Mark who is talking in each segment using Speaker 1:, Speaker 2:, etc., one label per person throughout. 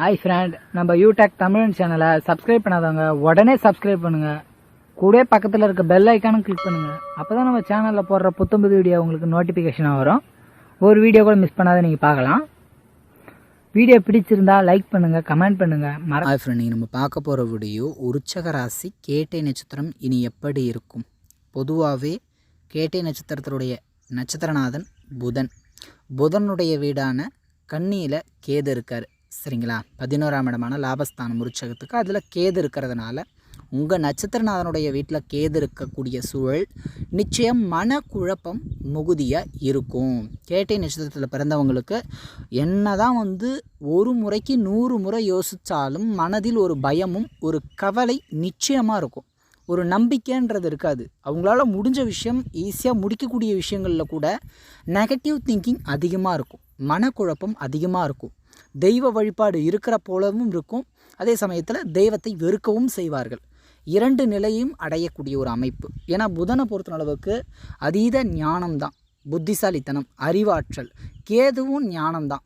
Speaker 1: Hi friend நம்ம யூடெக் தமிழ் சேனலை subscribe பண்ணாதவங்க உடனே சப்ஸ்கிரைப் பண்ணுங்க. கூட பக்கத்தில் இருக்க பெல் ஐக்கானும் கிளிக் பண்ணுங்க. அப்பதான் நம்ம சேனலில் போடுற புத்தம்புது வீடியோ உங்களுக்கு நோட்டிஃபிகேஷனாக வரும். ஒரு வீடியோ கூட மிஸ் பண்ணாத நீங்கள் பார்க்கலாம். வீடியோ பிடிச்சிருந்தா லைக் பண்ணுங்க கமெண்ட் பண்ணுங்க. மற
Speaker 2: ஹாய் ஃப்ரெண்ட் நீங்கள் நம்ம பார்க்க போகிற வீடியோ உற்சக ராசி கேட்டை நட்சத்திரம் இனி எப்படி இருக்கும்? பொதுவாகவே கேட்டை நட்சத்திரத்தினுடைய நட்சத்திரநாதன் புதன். புதனுடைய வீடான கன்னியில் கேது இருக்கார். சரிங்களா? பதினோராம் இடமான லாபஸ்தானம் உருச்சகத்துக்கு அதில் கேது இருக்கிறதுனால உங்கள் நட்சத்திரநாதனுடைய வீட்டில் கேது இருக்கக்கூடிய சூழல் நிச்சயம் மனக்குழப்பம் மிகுதியாக இருக்கும். கேட்டை நட்சத்திரத்தில் பிறந்தவங்களுக்கு என்ன தான் வந்து ஒரு முறைக்கு நூறு முறை யோசித்தாலும் மனதில் ஒரு பயமும் ஒரு கவலை நிச்சயமாக இருக்கும். ஒரு நம்பிக்கைன்றது இருக்காது. அவங்களால முடிஞ்ச விஷயம் ஈஸியாக முடிக்கக்கூடிய விஷயங்களில் கூட நெகட்டிவ் திங்கிங் அதிகமாக இருக்கும். மனக்குழப்பம் அதிகமாக இருக்கும். தெய்வ வழிபாடு இருக்கிற போலவும் இருக்கும். அதே சமயத்தில் தெய்வத்தை வெறுக்கவும் செய்வார்கள். இரண்டு நிலையும் அடையக்கூடிய ஒரு அமைப்பு. ஏன்னா புதனை பொறுத்த அளவுக்கு அதீத ஞானம்தான். புத்திசாலித்தனம் அறிவாற்றல். கேதுவும் ஞானம்தான்.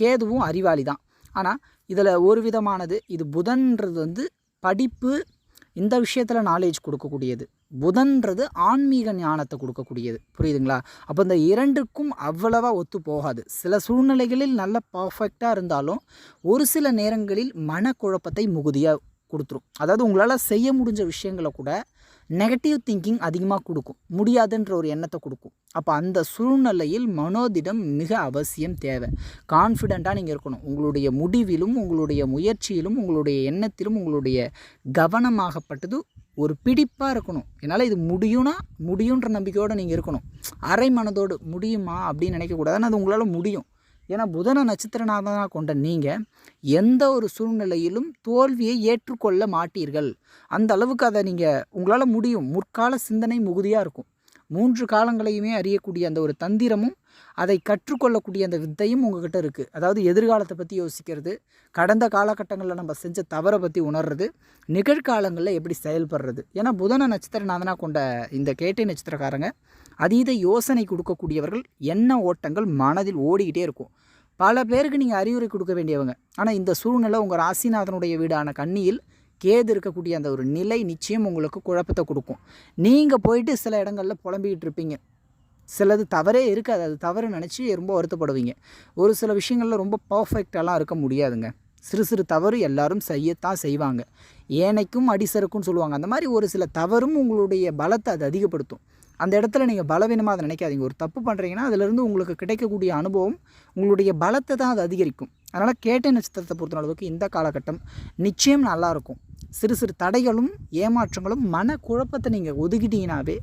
Speaker 2: கேதுவும் அறிவாளி தான் ஆனால் இதில் ஒரு விதமானது இது புதன்றது வந்து படிப்பு இந்த விஷயத்தில் நாலேஜ் கொடுக்கக்கூடியது. புதன்றது ஆன்மீக ஞானத்தை கொடுக்கக்கூடியது. புரியுதுங்களா? அப்போ இந்த இரண்டுக்கும் அவ்வளவா ஒத்து போகாது. சில சூழ்நிலைகளில் நல்ல பர்ஃபெக்டாக இருந்தாலும் ஒரு சில நேரங்களில் மனக்குழப்பத்தை மிகுதியாக கொடுத்துரும். அதாவது உங்களால் செய்ய முடிஞ்ச விஷயங்களை கூட நெகட்டிவ் திங்கிங் அதிகமாக கொடுக்கும். முடியாதுன்ற ஒரு எண்ணத்தை கொடுக்கும். அப்போ அந்த சூழ்நிலையில் மனோதிடம் மிக அவசியம் தேவை. கான்ஃபிடெண்ட்டாக நீங்கள் இருக்கணும். உங்களுடைய முடிவிலும் உங்களுடைய முயற்சியிலும் உங்களுடைய எண்ணத்திலும் உங்களுடைய கவனமாகப்பட்டது ஒரு பிடிப்பாக இருக்கணும். என்னால் இது முடியும்னா முடியுன்ற நம்பிக்கையோடு நீங்கள் இருக்கணும். அரை மனதோடு முடியுமா? அப்படின்னு நினைக்கக்கூடாது ஆனால் அது உங்களால் முடியும். ஏன்னா புதன நட்சத்திரநாதனாக கொண்ட நீங்கள் எந்த ஒரு சூழ்நிலையிலும் தோல்வியை ஏற்றுக்கொள்ள மாட்டீர்கள். அந்த அளவுக்கு அதை நீங்கள் உங்களால் முடியும். முற்கால சிந்தனை மிகுதியாக இருக்கும். மூன்று காலங்களையுமே அறியக்கூடிய அந்த ஒரு தந்திரமும் அதை கற்றுக்கொள்ளக்கூடிய அந்த வித்தையும் உங்ககிட்ட இருக்குது அதாவது எதிர்காலத்தை பற்றி யோசிக்கிறது கடந்த காலகட்டங்களில் நம்ம செஞ்ச தவறை பற்றி உணர்றது நிகழ்காலங்களில் எப்படி செயல்படுறது. ஏன்னா புதன நட்சத்திரநாதனாக கொண்ட இந்த கேட்டை நட்சத்திரக்காரங்க அதீத யோசனை கொடுக்கக்கூடியவர்கள் எண்ண ஓட்டங்கள் மனதில் ஓடிக்கிட்டே இருக்கும். பல பேருக்கு நீங்கள் அறிவுரை கொடுக்க வேண்டியவங்க. ஆனால் இந்த சூழ்நிலை உங்கள் ராசிநாதனுடைய வீடான கண்ணியில் கேது இருக்கக்கூடிய அந்த ஒரு நிலை நிச்சயம் உங்களுக்கு குழப்பத்தை கொடுக்கும். நீங்கள் போயிட்டு சில இடங்களில் புலம்பிக்கிட்டு இருப்பீங்க. சிலது தவறே இருக்காது. அது தவறு நினச்சி ரொம்ப வருத்தப்படுவீங்க. ஒரு சில விஷயங்களில் ரொம்ப பர்ஃபெக்டாலாம் இருக்க முடியாதுங்க. சிறு சிறு தவறு எல்லாரும் செய்யத்தான் செய்வாங்க. ஏனைக்கும் அடிசருக்குன்னு சொல்லுவாங்க. அந்த மாதிரி ஒரு சில தவறும் உங்களுடைய பலத்தை அது அதிகப்படுத்தும். அந்த இடத்துல நீங்கள் பலவீனமாக அதை நினைக்காதீங்க. ஒரு தப்பு பண்ணுறீங்கன்னா அதிலிருந்து உங்களுக்கு கிடைக்கக்கூடிய அனுபவம் உங்களுடைய பலத்தை தான் அது அதிகரிக்கும். அதனால் கேட்ட நட்சத்திரத்தை பொறுத்த அளவுக்கு இந்த காலகட்டம் நிச்சயம் நல்லாயிருக்கும் சிறு சிறு தடைகளும் ஏமாற்றங்களும் மன குழப்பத்தை நீங்கள் ஒதுக்கிட்டீங்கனாவே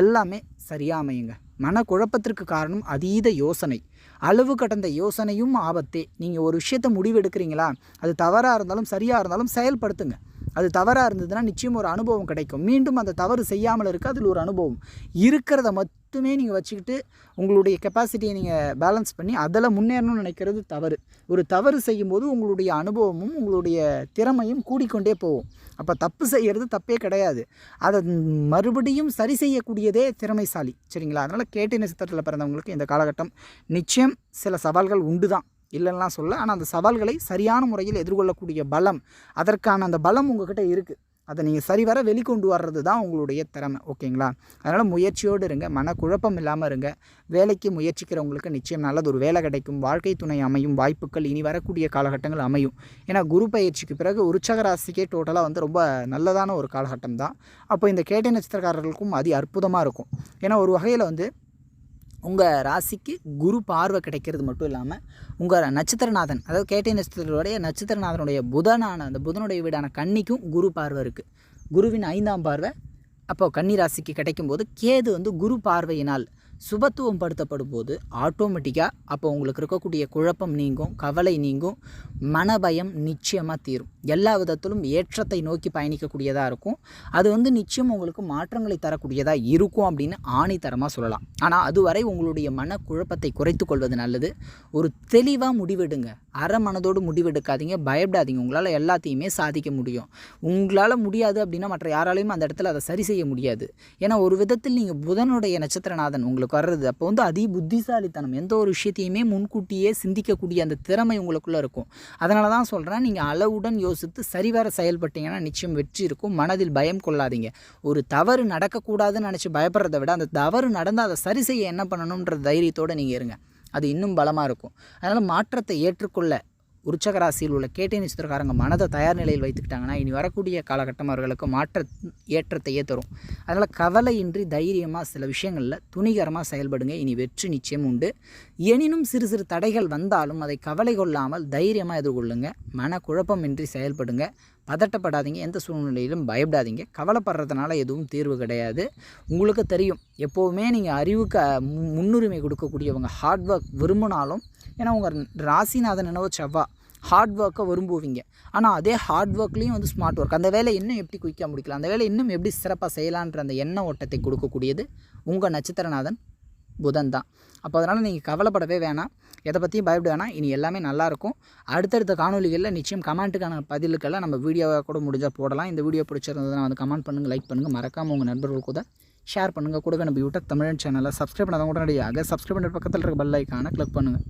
Speaker 2: எல்லாமே சரியாக அமையுங்க மனக்குழப்பத்திற்கு காரணம் அதீத யோசனை. அளவு கடந்த யோசனையும் ஆபத்தே. நீங்கள் ஒரு விஷயத்தை முடிவெடுக்கிறீங்களா? அது தவறாக இருந்தாலும் சரியாக இருந்தாலும் செயல்படுத்துங்க. அது தவறாக இருந்ததுன்னா நிச்சயம் ஒரு அனுபவம் கிடைக்கும். மீண்டும் அந்த தவறு செய்யாமல் இருக்க அதில் ஒரு அனுபவம். இருக்கிறத மத் நீங்கள் வச்சுக்கிட்டு உங்களுடைய கெப்பாசிட்டியை நீங்கள் பேலன்ஸ் பண்ணி அதில் முன்னேறணும்னு நினைக்கிறது தவறு. ஒரு தவறு செய்யும்போது உங்களுடைய அனுபவமும் உங்களுடைய திறமையும் கூடிக்கொண்டே போகும். அப்போ தப்பு செய்கிறது தப்பே கிடையாது. அதை மறுபடியும் சரி செய்யக்கூடியதே திறமைசாலி. சரிங்களா? அதனால் கேட்டை நட்சத்திரத்தில் பிறந்தவங்களுக்கு இந்த காலகட்டம் நிச்சயம் சில சவால்கள் உண்டு தான் இல்லைன்னா சொல்ல ஆனால் அந்த சவால்களை சரியான முறையில் எதிர்கொள்ளக்கூடிய பலம் அதற்கான அந்த பலம் உங்ககிட்ட இருக்குது அதை நீங்கள் சரிவர வெளிக்கொண்டு வர்றது தான் உங்களுடைய திறமை ஓகேங்களா? அதனால் முயற்சியோடு இருங்க மனக்குழப்பம் இல்லாமல் இருங்க. வேலைக்கு முயற்சிக்கிறவங்களுக்கு நிச்சயம் நல்லது ஒரு வேலை கிடைக்கும். வாழ்க்கை துணை அமையும். வாய்ப்புகள் இனி வரக்கூடிய காலகட்டங்கள் அமையும். ஏன்னா குரு பயிற்சிக்கு பிறகு உற்சக ராசிக்கே டோட்டலாக வந்து ரொம்ப நல்லதான ஒரு காலகட்டம் தான் அப்போ இந்த கேட்டை நட்சத்திரக்காரர்களுக்கும் அதி அற்புதமாக இருக்கும். ஏன்னா ஒரு வகையில் வந்து உங்கள் ராசிக்கு குரு பார்வை கிடைக்கிறது மட்டும் இல்லாமல் உங்கள் நட்சத்திரநாதன் அதாவது கேட்டை நட்சத்திரத்துடைய நட்சத்திரநாதனுடைய புதனான அந்த புதனுடைய வீடான கன்னிக்கும் குரு பார்வை இருக்குது குருவின் ஐந்தாம் பார்வை அப்போ கன்னி ராசிக்கு கிடைக்கும்போது கேது வந்து குரு பார்வையினால் சுபத்துவம் படுத்தப்படும் போது ஆட்டோமேட்டிக்காக அப்போ உங்களுக்கு இருக்கக்கூடிய குழப்பம் நீங்கும் கவலை நீங்கும் மனபயம் நிச்சயமாக தீரும். எல்லா விதத்திலும் ஏற்றத்தை நோக்கி பயணிக்கக்கூடியதாக இருக்கும். அது வந்து நிச்சயம் உங்களுக்கு மாற்றங்களை தரக்கூடியதாக இருக்கும் அப்படின்னு ஆணித்தரமாக சொல்லலாம். ஆனால் அதுவரை உங்களுடைய மன குழப்பத்தை குறைத்து கொள்வது நல்லது. ஒரு தெளிவாக முடிவெடுங்க. அரை மனதோடு முடிவெடுக்காதீங்க பயப்படாதீங்க. உங்களால் எல்லாத்தையுமே சாதிக்க முடியும். உங்களால் முடியாது அப்படின்னா மற்ற யாராலையும் அந்த இடத்துல அதை சரி செய்ய முடியாது. ஏன்னா ஒரு விதத்தில் நீங்கள் புதனுடைய நட்சத்திரநாதன் உங்களுக்கு வர்றது அப்போ வந்து அதி புத்திசாலித்தனம் எந்த ஒரு விஷயத்தையுமே முன்கூட்டியே சிந்திக்கக்கூடிய அந்த திறமை உங்களுக்குள்ளே இருக்கும். அதனால தான் சொல்கிறேன் நீங்கள் அளவுடன் யோசித்து சரிவர செயல்பட்டீங்கன்னா நிச்சயம் வெற்றி இருக்கும். மனதில் பயம் கொள்ளாதீங்க. ஒரு தவறு நடக்கக்கூடாதுன்னு நினச்சி பயப்படுறதை விட அந்த தவறு நடந்தால் அதை சரி செய்ய என்ன பண்ணணுன்ற தைரியத்தோடு நீங்கள் இருங்க. அது இன்னும் பலமாக இருக்கும். அதனால் மாற்றத்தை ஏற்றுக்கொள்ள உற்சக ராசியில் உள்ள கேட்டை நட்சத்திரக்காரங்க மனதை தயார் நிலையில் வைத்துக்கிட்டாங்கன்னா இனி வரக்கூடிய காலகட்டம் அவர்களுக்கு மாற்ற ஏற்றத்தையே தரும். அதனால் கவலையின்றி தைரியமாக சில விஷயங்களில் துணிகரமாக செயல்படுங்க. இனி வெற்றி நிச்சயம் உண்டு. எனினும் சிறு சிறு தடைகள் வந்தாலும் அதை கவலை கொள்ளாமல் தைரியமாக எதிர்கொள்ளுங்க. மனக்குழப்பமின்றி செயல்படுங்க. பதட்டப்படாதீங்க எந்த சூழ்நிலையிலும் பயப்படாதீங்க. கவலைப்படுறதுனால எதுவும் தீர்வு கிடையாது. உங்களுக்கு தெரியும் எப்போவுமே நீங்கள் அறிவுக்கு முன்னுரிமை கொடுக்கக்கூடியவங்க ஹார்ட் ஒர்க் விரும்பினாலும் ஏன்னா உங்கள் ராசிநாதன் என்னவோ செவ்வா ஹார்ட் ஒர்க்கை விரும்புவீங்க. ஆனால் அதே ஹார்ட் ஒர்க்லேயும் வந்து ஸ்மார்ட் ஒர்க் அந்த வேலை இன்னும் எப்படி குயிக்காக முடிக்கலாம்? அந்த வேலை இன்னும் எப்படி சிறப்பாக செய்யலான்ற அந்த எண்ண ஓட்டத்தை கொடுக்கக்கூடியது உங்கள் நட்சத்திரநாதன். புதன் தான் அப்போ அதனால் நீங்கள் கவலைப்படவே வேணாம். எதை பற்றியும் பயப்பட வேணாம். இனி எல்லாமே நல்லாயிருக்கும். அடுத்தடுத்த காணொலிகளில் நிச்சயம் கமெண்ட்டுக்கான பதிலுக்கெல்லாம் நம்ம வீடியோவை கூட முடிஞ்சால் போடலாம். இந்த வீடியோ பிடிச்சிருந்ததுன்னா வந்து கமெண்ட் பண்ணுங்கள் லைக் பண்ணுங்கள் மறக்காமல் உங்கள் நண்பர்கள் கூட ஷேர் பண்ணுங்கள் கூடவே நம்ம யூடியூப் தமிழன் சேனலில் சப்ஸ்கிரைப் பண்ணாதான் உடனடியாக சப்ஸ்கிரைப் பண்ணுற பக்கத்தில் இருக்க பெல் ஐக்கானை கிளிக் பண்ணுங்கள்